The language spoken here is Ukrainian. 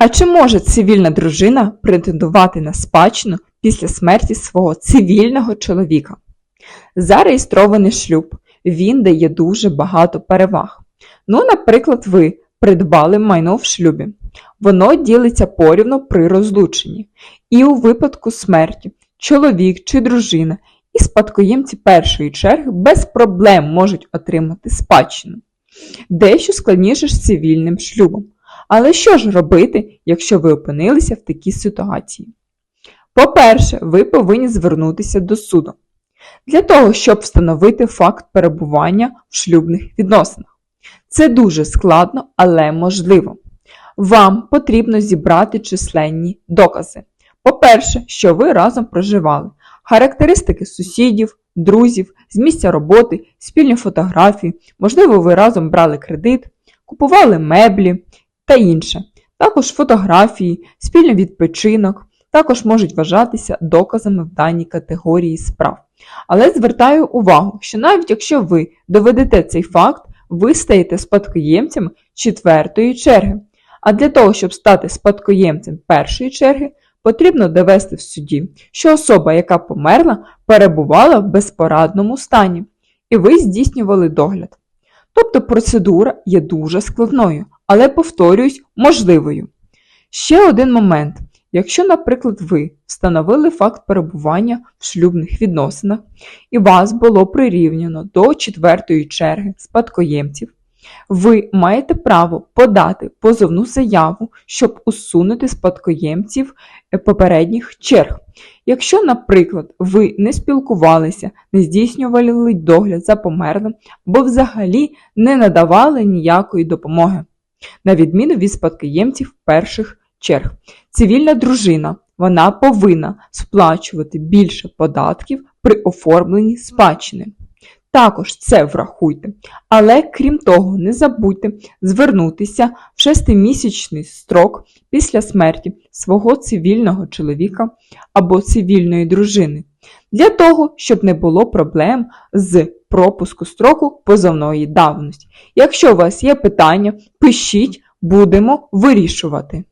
А чи може цивільна дружина претендувати на спадщину після смерті свого цивільного чоловіка? Зареєстрований шлюб. Він дає дуже багато переваг. Ну, наприклад, ви придбали майно в шлюбі. Воно ділиться порівно при розлученні. І у випадку смерті чоловік чи дружина і спадкоємці першої черги без проблем можуть отримати спадщину. Дещо складніше з цивільним шлюбом. Але що ж робити, якщо ви опинилися в такій ситуації? По-перше, ви повинні звернутися до суду для того, щоб встановити факт перебування в шлюбних відносинах. Це дуже складно, але можливо. Вам потрібно зібрати численні докази. По-перше, що ви разом проживали, характеристики сусідів, друзів, з місця роботи, спільні фотографії, можливо, ви разом брали кредит, купували меблі та інше. Також фотографії, спільний відпочинок також можуть вважатися доказами в даній категорії справ. Але звертаю увагу, що навіть якщо ви доведете цей факт, ви стаєте спадкоємцем четвертої черги. А для того, щоб стати спадкоємцем першої черги, потрібно довести в суді, що особа, яка померла, перебувала в безпорадному стані, і ви здійснювали догляд. Тобто процедура є дуже складною, але, повторююсь, можливою. Ще один момент. Якщо, наприклад, ви встановили факт перебування в шлюбних відносинах і вас було прирівняно до четвертої черги спадкоємців, ви маєте право подати позовну заяву, щоб усунути спадкоємців е, попередніх черг. Якщо, наприклад, ви не спілкувалися, не здійснювали догляд за померлим або взагалі не надавали ніякої допомоги, на відміну від спадкоємців перших черг. Цивільна дружина вона повинна сплачувати більше податків при оформленні спадщини. Також це врахуйте. Але крім того, не забудьте звернутися в шестимісячний строк після смерті свого цивільного чоловіка або цивільної дружини, для того, щоб не було проблем з пропуску строку позовної давності. Якщо у вас є питання, пишіть, будемо вирішувати.